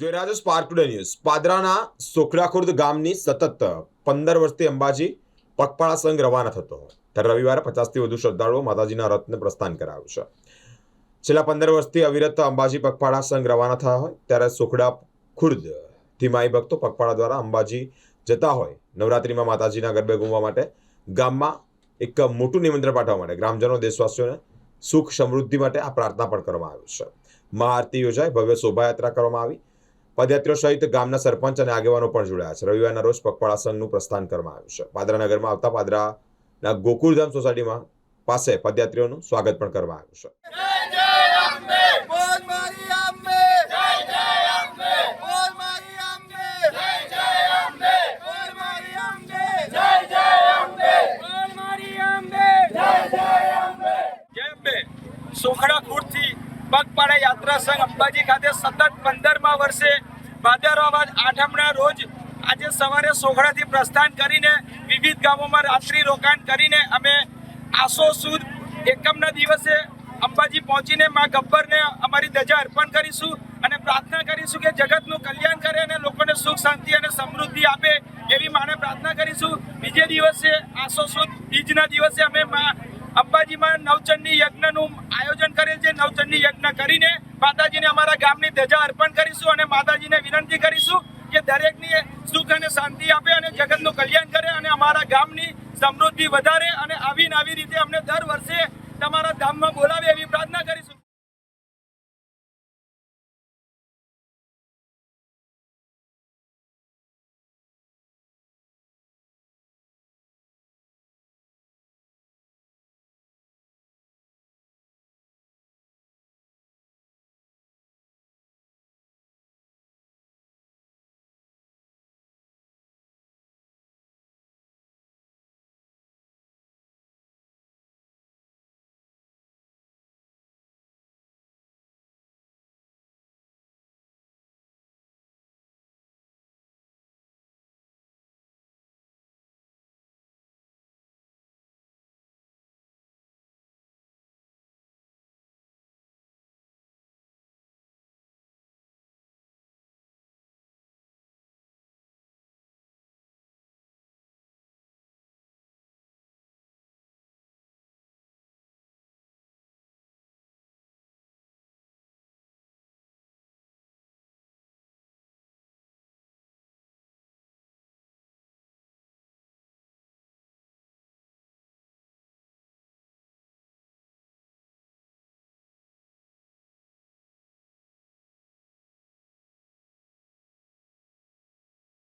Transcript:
જોઈ રહ્યા છો સ્પાર્ક ટુડે ન્યૂઝ પાદરાના સોખડાખુર્દ ગામની સતત પંદર વર્ષથી અંબાજી પગપાળા સંઘ રવાના થતો ત્યારે રવિવારે પચાસથી વધુ શ્રદ્ધાળુઓ માતાજીના રથને પ્રસ્થાન કરાવ્યું છે. છેલ્લા પંદર વર્ષથી અવિરત અંબાજી પગપાળા સંઘ રવાના થયા હોય, ત્યારે સોખડા ખુર્દ ધીમાઈ ભક્તો પગપાળા દ્વારા અંબાજી જતા હોય. નવરાત્રિમાં માતાજીના ગરબે ઘૂમવા માટે ગામમાં એક મોટું નિમંત્રણ પાઠવવા માટે ગ્રામજનો, દેશવાસીઓને સુખ સમૃદ્ધિ માટે આ પ્રાર્થના પણ કરવામાં આવી છે. મહાઆરતી યોજાઈ ભવ્ય શોભાયાત્રા કરવામાં આવી. પદયાત્રીઓ સહિત ગામના સરપંચ અને આગેવાનો પણ જોડાયા છે. રવિવારના રોજ પગપાળા સંઘનું પ્રસ્થાન કરવામાં આવ્યું છે. પાદરાનગરમાં આવતા પાદરાના ગોકુળધામ સોસાયટીમાં પાસે પદયાત્રીઓનું સ્વાગત પણ કરવામાં આવ્યું છે. સુખડા મારી અંબે જય જય અંબે. બોલ મારી અંબે જય જય અંબે. બોલ મારી અંબે જય જય અંબે. બોલ મારી અંબે જય જય અંબે. જય અંબે સોખડા ખુરથી પગપાળા યાત્રા સંઘ અંબાજી ખાતે સતત પંદરમા વર્ષે ભાદરવા આઠમના રોજ આજે સવારે સોખડાથી પ્રસ્થાન કરીને વિવિધ ગામોમાં રાત્રિ રોકાણ કરીને અમે આસો સુદ એકમના દિવસે અંબાજી પહોંચીને મા ગબ્બરને અમારી ધજા અર્પણ કરીશું અને પ્રાર્થના કરીશું કે જગતનું કલ્યાણ કરે અને લોકોને સુખ, શાંતિ અને સમૃદ્ધિ આપે એવી માને પ્રાર્થના કરીશું. બીજે દિવસે આસો સુદ બીજના દિવસે અમે મા અંબાજીમાં નવચંડી યજ્ઞનું આયોજન નવચંડી યજ્ઞ કરીને માતાજીને અમારા ગામની ધજા અર્પણ કરીશું અને માતાજીને વિનંતી કરીશું કે દરેકની સુખ અને શાંતિ આપે અને જગતનું કલ્યાણ કરે અને અમારા ગામની સમૃદ્ધિ વધારે અને આવી ને આવી રીતે અમને દર વર્ષે તમારા ધામમાં બોલાવે એવી પ્રાર્થના કરીશું.